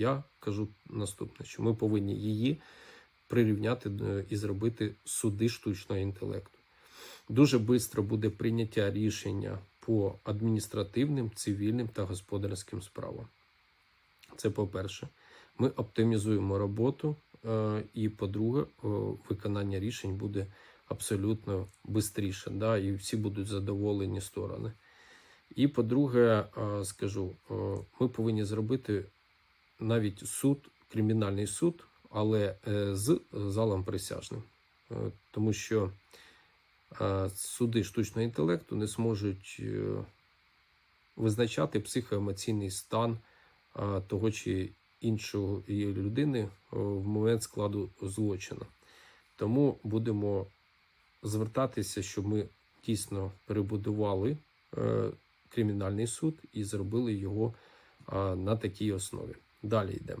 я кажу наступне: що ми повинні її прирівняти е, і зробити суди штучного інтелекту. Дуже швидко буде прийняття рішення по адміністративним, цивільним та господарським справам. Це по-перше, ми оптимізуємо роботу, е, і по-друге, е, виконання рішень буде абсолютно швидше, да, і всі будуть задоволені сторони. І по-друге, скажу, ми повинні зробити навіть суд, кримінальний суд, але е, з залом присяжним. Е, Тому що е, суди штучного інтелекту не зможуть е, визначати психоемоційний стан е, того чи іншого людини е, в момент складу злочину. Тому будемо звертатися, щоб ми дійсно перебудували е, кримінальний суд і зробили його е, на такій основі. Далі йдемо.